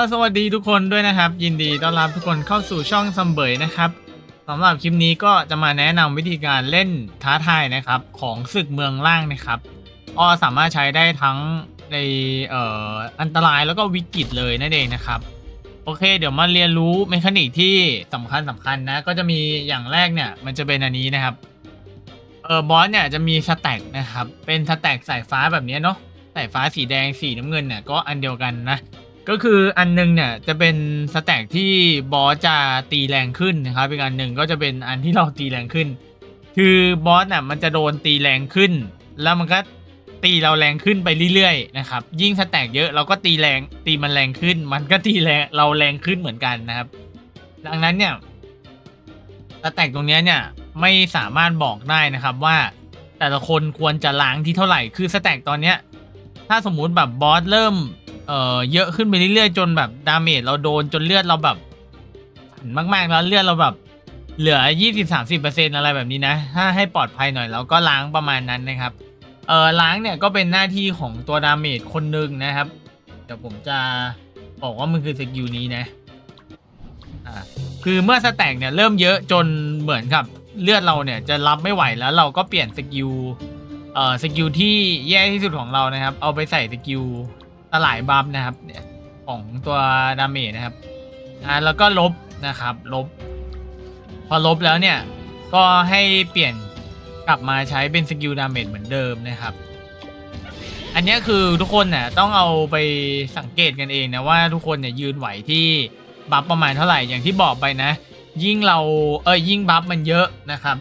ก็สวัสดีทุกคนด้วยนะครับ ยินดีต้อนรับทุกคนเข้าสู่ช่องซัมเบยนะครับสำหรับคลิปนี้ก็จะมาแนะนำวิธีการเล่นท้าทายนะครับ ของศึกเมืองล่างนะครับก็สามารถใช้ได้ทั้งในเอ่ออันตรายแล้วก็วิกฤตเลยนั่นเองนะครับ โอเค เดี๋ยวมาเรียนรู้เมคานิกที่สำคัญสำคัญนะ ก็จะมีอย่างแรกเนี่ยมันจะเป็นอันนี้นะครับเออบอสเนี่ยจะมีสแต็กนะครับเป็นสแต็กสายฟ้าแบบนี้เนาะสายฟ้าสีแดงสีน้ำเงินเนี่ยก็อันเดียวกันนะ ก็คืออันหนึงเนี่ยจะเป็นสแต็กที่บอสจะตีแรงขึ้นนะครับอีกอันหนึ่งก็จะเป็นอันที่เราตีแรงขึ้น คือบอสเนี่ยมันจะโดนตีแรงขึ้น แล้วมันก็ตีเราแรงขึ้นไปเรื่อยๆนะครับยิ่งสแต็กเยอะเราก็ตีแรงตีมันแรงขึ้น มันก็ตีแรงเราแรงขึ้นเหมือนกันนะครับ ดังนั้นเนี่ยสแต็กตรงนี้เนี่ยไม่สามารถบอกได้นะครับว่าแต่ละคนควรจะล้างที่เท่าไหร่คือสแต็กตอนเนี้ยถ้าสมมุติแบบบอสเริ่ม เอ่อเยอะขึ้นไปเรื่อยๆจนแบบดาเมจเราโดนจนเลือดเราแบบมากๆแล้วเลือดเราแบบ เหลือ 20-30%อะไรแบบนี้นะ ถ้าให้ปลอดภัยหน่อยเราก็ล้างประมาณนั้นนะครับเอ่อล้างเนี่ยก็เป็นหน้าที่ของตัวดาเมจคนหนึ่งนะครับ เดี๋ยวผมจะบอกว่ามันคือสกิลนี้นะอ่าคือเมื่อสแต็กเนี่ยเริ่มเยอะจนเหมือนกับเลือดเราเนี่ยจะรับไม่ไหวแล้วเราก็เปลี่ยนสกิลเอ่อสกิลที่แย่ที่สุดของเรานะครับ เอาไปใส่สกิล สลายบัฟนะครับเนี่ยของตัวดาเมจนะครับอ่าแล้วก็ลบนะครับ ลบ พอลบแล้วเนี่ย ก็ให้เปลี่ยนกลับมาใช้เป็นสกิลดาเมจเหมือนเดิมนะครับ อันนี้คือทุกคนเนี่ยต้องเอาไปสังเกตกันเองนะว่าทุกคนเนี่ยยืนไหวที่บัฟประมาณเท่าไหร่อย่างที่บอกไปนะ ยิ่งเราเออยิ่งบัฟมันเยอะนะครับ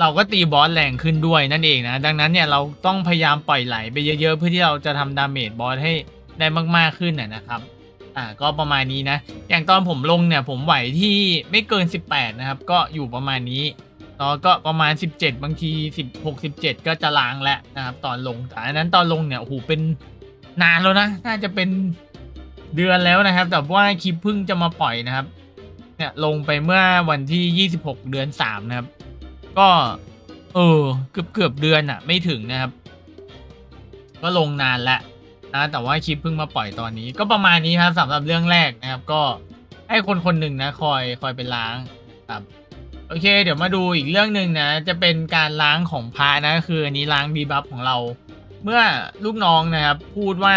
เราก็ตีบอสแรงขึ้นด้วยนั่นเองนะ ดังนั้นเนี่ยเราต้องพยายามปล่อยไหลไปเยอะๆ เพื่อที่เราจะทำดาเมจบอสให้ได้มากๆขึ้นนะนะครับอ่าก็ประมาณนี้นะ อย่างตอนผมลงเนี่ยผมไหวที่ไม่เกิน 18 นะครับ ก็อยู่ประมาณนี้แล้วก็ประมาณ 17 บางที 16 17 ก็จะล้างแล้วนะครับ ตอนลงแต่อันนั้นตอนลงเนี่ยโอ้โหเป็นนานแล้วนะ น่าจะเป็นเดือนแล้วนะครับ แต่ว่าคลิปเพิ่งจะมาปล่อยนะครับ เนี่ยลงไปเมื่อวันที่ 26 เดือน 3 นะครับ ก็ เออเกือบเกือบเดือนอะไม่ถึงนะครับ ก็ลงนานล้วนะแต่ว่าคลิปเพิ่งมาปล่อยตอนนี้ ก็ประมาณนี้ครับสำหรับเรื่องแรกนะครับ ก็ให้คนคนหนึ่งนะ คอยคอยไปล้างครับโอเค เดี๋ยวมาดูอีกเรื่องหนึ่งนะ จะเป็นการล้างของพานะคืออันนี้ล้างดีบัฟของเรา เมื่อลูกน้องนะครับ พูดว่า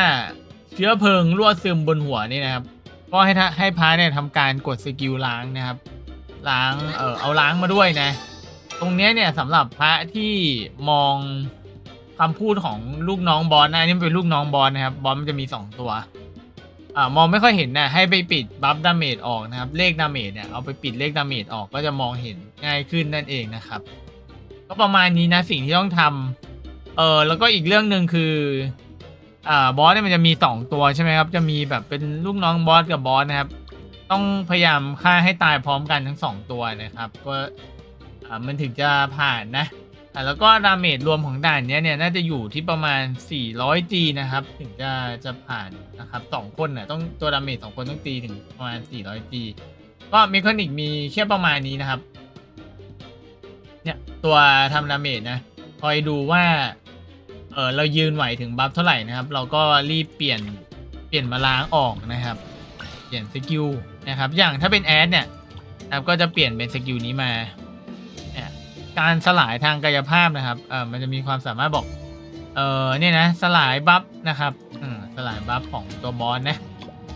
เชื้อเพลิงรั่วซึมบนหัวนี่นะครับ ก็ให้ให้พาเนี่ยทำการกดสกิลล้างนะครับ ล้างเออเอาล้างมาด้วยนะ ตรงเนี้ยเนี่ยสำหรับพระที่มองคำพูดของลูกน้องบอสนะอันนี่มันเป็นลูกน้องบอสนะครับบอสมันจะมีสองตัว อ่ามองไม่ค่อยเห็นนะให้ไปปิดบัฟดาเมจออกนะครับ เลขดาเมจเนี่ยเอาไปปิดเลขดาเมจออกก็จะมองเห็นง่ายขึ้นนั่นเองนะครับ ก็ประมาณนี้นะสิ่งที่ต้องทำเออแล้วก็อีกเรื่องหนึ่งคือ อ่าบอสเนี่ยมันจะมีสองตัวใช่ไหมครับ จะมีแบบเป็นลูกน้องบอสกับบอสนะครับ ต้องพยายามฆ่าให้ตายพร้อมกันทั้งสองตัวนะครับ ก็ อ่ามันถึงจะผ่านนะอ่าแล้วก็ดาเมจรวมของด่านเนี้ยเนี่ยน่าจะอยู่ที่ประมาณ 400G นะครับ ถึงจะจะผ่านนะครับสองคนน่ะต้องตัวดาเมจสองคนต้องตีถึงประมาณ 400G ก็เมคานิกมีแค่ประมาณนี้นะครับ เนี่ยตัวทำดาเมจนะคอยดูว่าเออเรายืนไหวถึงบัฟเท่าไหร่นะครับ เราก็รีบเปลี่ยนเปลี่ยนมาล้างออกนะครับ เปลี่ยนสกิลนะครับ อย่างถ้าเป็นแอดเนี่ยนะครับก็จะเปลี่ยนเป็นสกิลนี้มา การสลายทางกายภาพนะครับเออมันจะมีความสามารถบอก เออเนี่ยนะสลายบัฟนะครับอืมสลายบัฟของตัวบอสนะ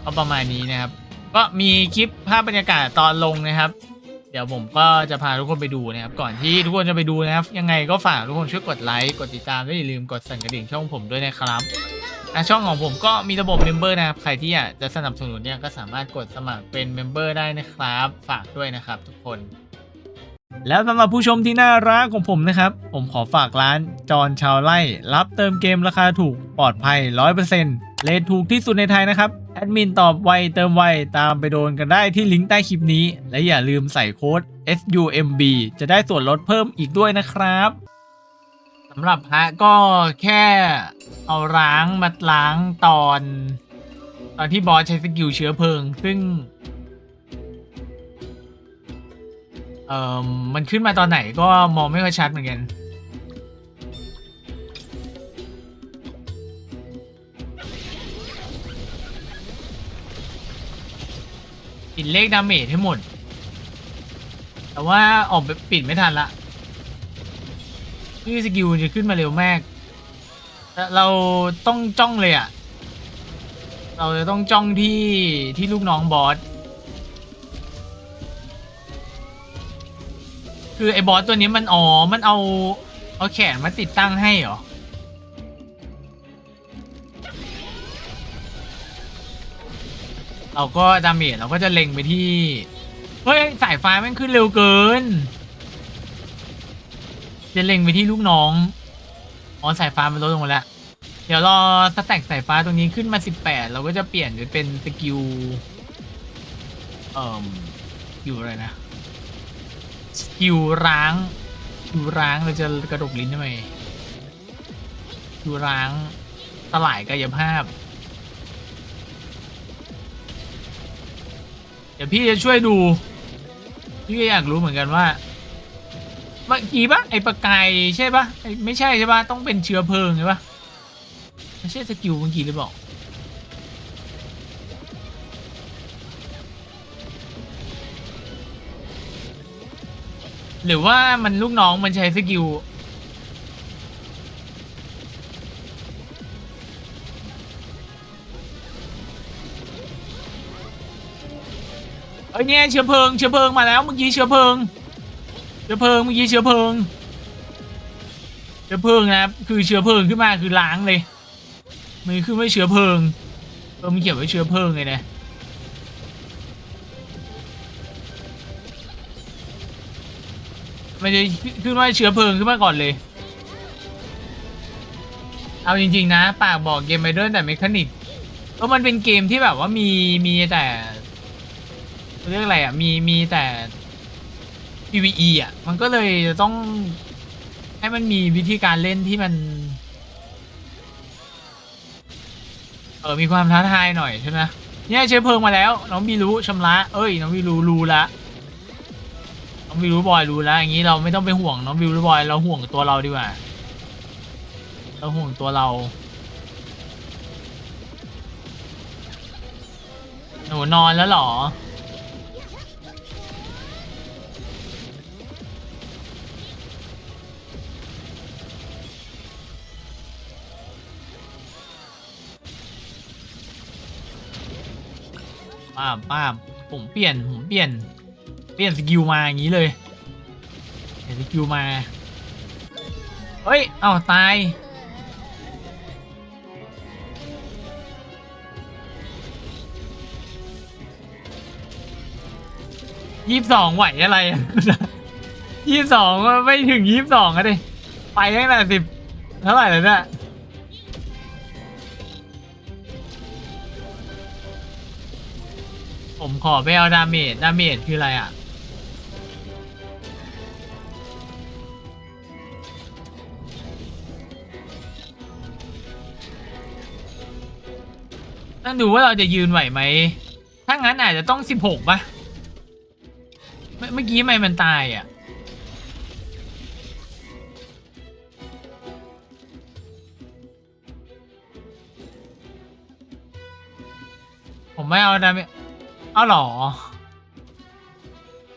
ก็ประมาณนี้นะครับ ก็มีคลิปภาพบรรยากาศตอนลงนะครับ เดี๋ยวผมก็จะพาทุกคนไปดูนะครับ ก่อนที่ทุกคนจะไปดูนะครับ ยังไงก็ฝากทุกคนช่วยกดไลค์กดติดตามและอย่าลืมกดสั่นกระดิ่งช่องผมด้วยนะครับอะช่องของผมก็มีระบบเมมเบอร์นะครับ ใครที่อยากจะสนับสนุนเนี่ยก็สามารถกดสมัครเป็นเมมเบอร์ได้นะครับ ฝากด้วยนะครับทุกคน แล้วสำหรับผู้ชมที่น่ารักของผมนะครับ ผมขอฝากร้านจอนชาวไล่รับเติมเกมราคาถูกปลอดภัย 100%เลทถูกที่สุดในไทยนะครับ แอดมินตอบไวเติมไวตามไปโดนกันได้ที่ลิงก์ใต้คลิปนี้ และอย่าลืมใส่โค้ด SUMB จะได้ส่วนลดเพิ่มอีกด้วยนะครับสำหรับฮะก็แค่เอาล้างมาล้างตอน ตอนที่บอสใช้สกิลเชื้อเพลิง ซึ่ง เอ่อมันขึ้นมาตอนไหนก็มองไม่ค่อยชัดเหมือนกัน ปิดเลขดาเมจให้หมด แต่ว่าออกไปปิดไม่ทันละคือสกิลจะขึ้นมาเร็วมาก เราต้องจ้องเลยอะเราจะต้องจ้องที่ที่ลูกน้องบอส คือไอ้บอสตัวนี้มันอ๋อ มันเอา เอาแขนมาติดตั้งให้เหรอ เราก็ดาเมจเราก็จะเล็งไปที่ เฮ้ย สายฟ้าม่งขึ้นเร็วเกิน จะเล็งไปที่ลูกน้อง อ๋อ สายฟ้ามันลดลงแล้ว เดี๋ยวรอสแต็กสายฟ้าตรงนี้ขึ้นมา 18 เราก็จะเปลี่ยนไปเป็นสกิล เอ่อสกิลอะไรนะ สกิลร้างสกิลร้างเราจะกระดกลิ้นทำไมสกิลร้างสลายกายภาพ เดี๋ยวพี่จะช่วยดู พี่ก็อยากรู้เหมือนกันว่าเมื่อกี้ปะไอประกายใช่ปะไอ้ไม่ใช่ใช่ปะต้องเป็นเชื้อเพลิงใช่ปะไม่ใช่สกิลเมื่อกี้หรือเปล่า หรือว่ามันลูกน้องมันใช้สกิลเอ้ยเนี่ยเชื้อเพลิงเชื้อเพลิงมาแล้วเมื่อกี้เชื้อเพลิงเชื้อเพลิงเมื่อกี้เชื้อเพลิงเชื้อเพลิงนะครับคือเชื้อเพลิงขึ้นมาคือล้างเลยมันขึ้นไว้เชื้อเพลิงเออมันเขียนไว้เชื้อเพลิงเลยนะ มันจะขึ้นว่าเชื้อเพลิงขึ้นมาก่อนเลย เอาจริง ๆ นะ ปากบอกเกมไมเดิลแต่เมคานิกก็มันเป็นเกมที่แบบว่ามีมีแต่เรียกอะไรอะมีมีแต่ PVE อะ มันก็เลยจะต้องให้มันมีวิธีการเล่นที่มัน เออมีความท้าทายหน่อยใช่ไหมเนี่ยเชื้อเพลิงมาแล้ว น้องบีรู้ชำระ เอ้ย น้องบีรู้รู้ละ น้องบีรู้บอยรู้แล้วอย่างนี้เราไม่ต้องไปห่วงน้องบีรู้บอยเราห่วงตัวเราดีกว่า เราห่วงตัวเราหนูนอนแล้วหรอ ป้าป้าผมเปลี่ยน ผมเปลี่ยน เปลี่ยนสกิลมาอย่างนี้เลยเปลี่ยนสกิลมา เฮ้ย เอ้าตาย ยี่สิบสองไหวอะไรอะยี่สิบสองไม่ถึงยี่สิบสองอะดิ ไปตั้งแต่สิบเท่าไหร่แล้วเนี่ยผมขอไปเอาดาเมจ ดาเมจคืออะไรอะ ต้องดูว่าเราจะยืนไหวไหม ถ้างั้นอาจจะต้องสิบหกป่ะเมื่อเมื่อกี้ไม่มันตายอะ ผมไม่เอาดาเมจเอาหรอ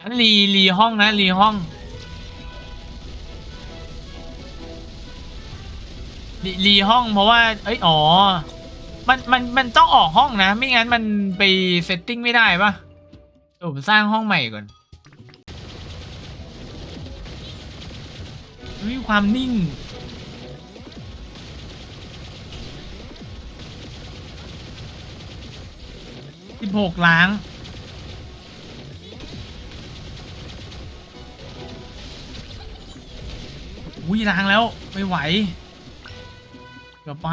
งั้นรีรีห้องนะรีห้องรีรีห้องเพราะว่า เอ้ย อ๋อ มันมันมันต้องออกห้องนะ ไม่งั้นมันไปเซตติ้งไม่ได้ปะผมสร้างห้องใหม่ก่อนมีความนิ่ง สิบหกล้าง อุ้ยล้างแล้ว ไม่ไหวเดี๋ยวไป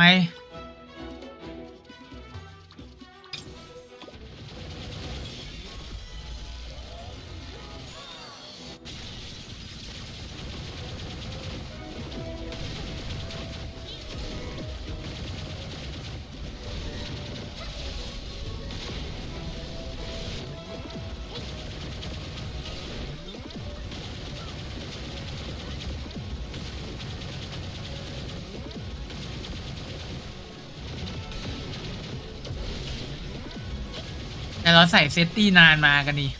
แต่เราใส่เซตตี้นานมากันนี่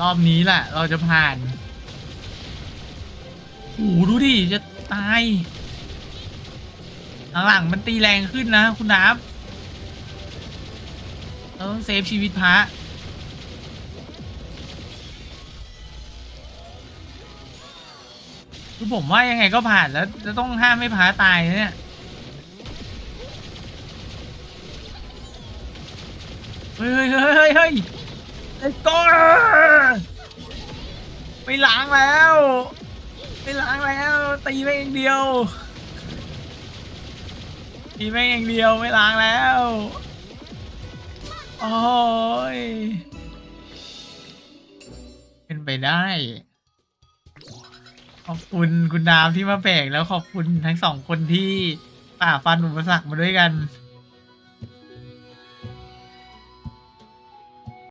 รอบนี้แหละ เราจะผ่านโอ้โหดูดิ จะตาย หลังมันตีแรงขึ้นนะ คุณนับเราต้องเซฟชีวิตพระ คือผมว่ายังไงก็ผ่านแล้วจะต้องห้ามไม่พระตายเนี่ยเฮ้ยเฮ้ยเฮ้ยเฮ้ยเฮ้ไม่ล้างแล้วไม่ล้างแล้วตีไปเองเดียวตีไปเองเดียวไม่ล้างแล้วโอ้ยเป็นไปได้ ขอบคุณคุณดาวที่มาแบกแล้วขอบคุณทั้งสองคนที่ฝ่าฟันอุปสรรคมาด้วยกัน